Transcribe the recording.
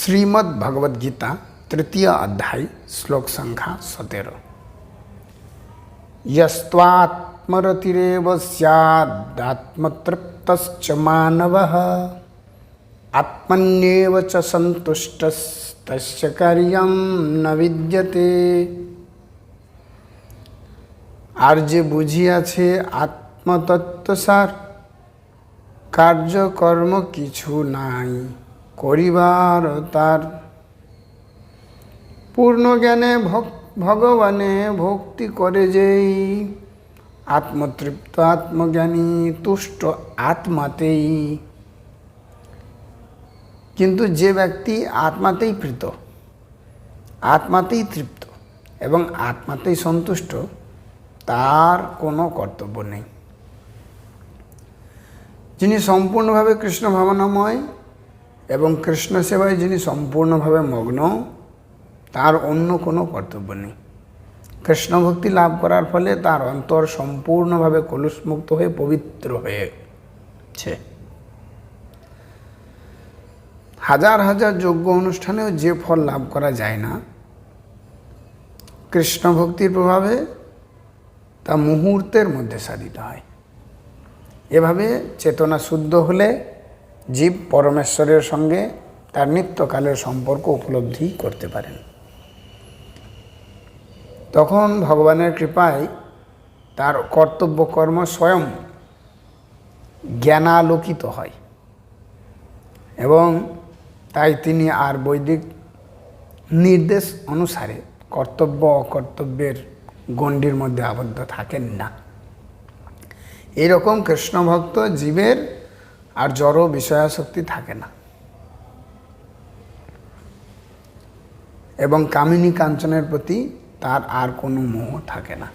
श्रीमद् भगवद गीता तृतीय अध्याय श्लोक संख्या सतेरह यस्त्वात्मरतिरेव स्यादात्मतृप्तश्च मानवः आत्मन्येव च सन्तुष्टस्तस्य कार्यं न विद्यते আর যে বুঝিয়াছে আত্মতত্ত্বসার কার্যকর্ম কিছু নাই করিবার তার পূর্ণ জ্ঞানে ভগবানে ভক্তি করে যেই আত্মতৃপ্ত আত্মজ্ঞানী তুষ্ট আত্মাতেই। কিন্তু যে ব্যক্তি আত্মাতেই প্রীত, আত্মাতেই তৃপ্ত এবং আত্মাতেই সন্তুষ্ট, তার কোনো কর্তব্য নেই। যিনি সম্পূর্ণভাবে কৃষ্ণ ভাবনাময় এবং কৃষ্ণ সেবায় যিনি সম্পূর্ণভাবে মগ্ন, তার অন্য কোনো কর্তব্য নেই। কৃষ্ণ ভক্তি লাভ করার ফলে তার অন্তর সম্পূর্ণভাবে কলুষমুক্ত হয়ে পবিত্র হয়েছে হাজার হাজার যজ্ঞ অনুষ্ঠানেও যে ফল লাভ করা যায় না, কৃষ্ণ ভক্তির প্রভাবে তা মুহূর্তের মধ্যে সাধিত হয়। এভাবে চেতনা শুদ্ধ হলে জীব পরমেশ্বরের সঙ্গে তার নিত্যকালের সম্পর্ক উপলব্ধি করতে পারেন। তখন ভগবানের কৃপায় তার কর্তব্য কর্ম স্বয়ং জ্ঞানালোকিত হয় এবং তাই তিনি আর বৈদিক নির্দেশ অনুসারে কর্তব্য অকর্তব্যের গণ্ডির মধ্যে আবদ্ধ থাকেন না। এরকম কৃষ্ণভক্ত জীবের আর জড় বিষয়াসক্তি থাকে না। এবং কামিনী কাঞ্চনের প্রতি তার আর কোনো মোহ থাকে না।